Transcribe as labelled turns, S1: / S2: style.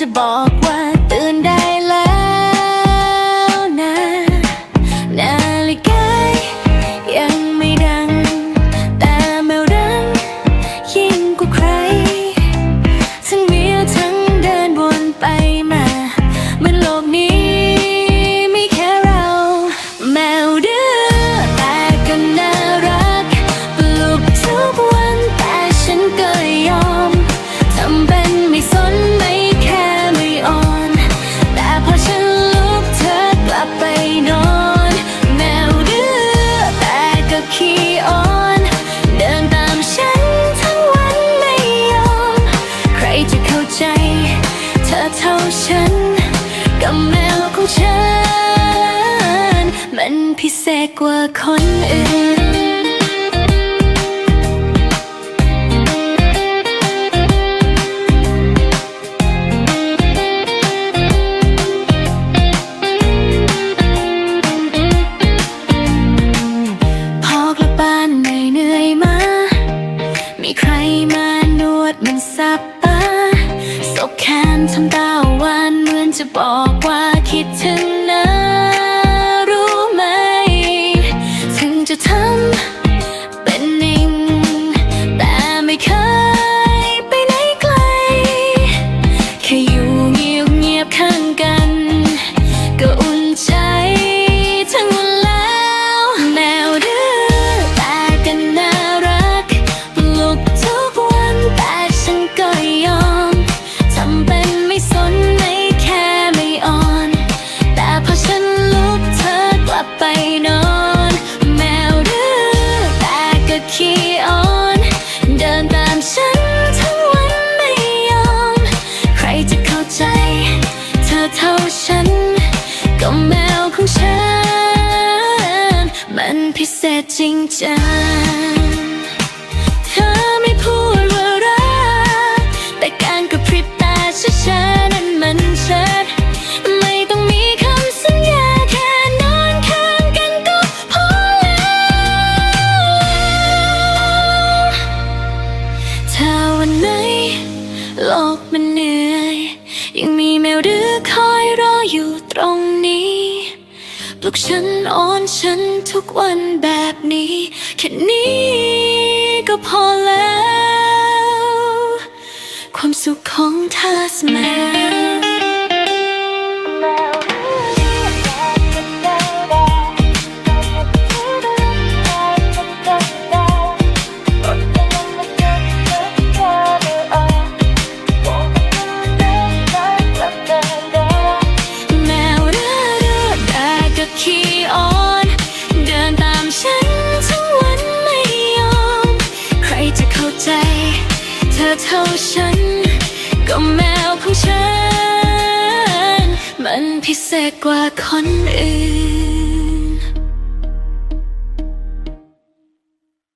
S1: จะบอกว่า มันพิเศษกว่าคนอื่น พอกลับบ้านเหนื่เหนื่อยมา มีใครมานวดมันสับตาสบแขนทำตาหวานเหมือนจะบอกว่าคิดถึง ถึ พิเศษจริงจังเธอไม่พูดว่ารักแต่การกระพริบตาช้าๆนั้นมันชัดไม่ต้องมีคำสัญญาแค่นอนข้างกันก็พอแล้วถ้าวันไหนโลกมันเหนื่อย ยังมีแมวดื้อคอยรออยู่ตรงนี้ ปลุกฉันอ้อนฉันทุกวันแบบนี้ แค่นี้ก็พอแล้ว อเท่าฉัน ก็แมวของฉัน มันพิเศษกว่าคนอื่น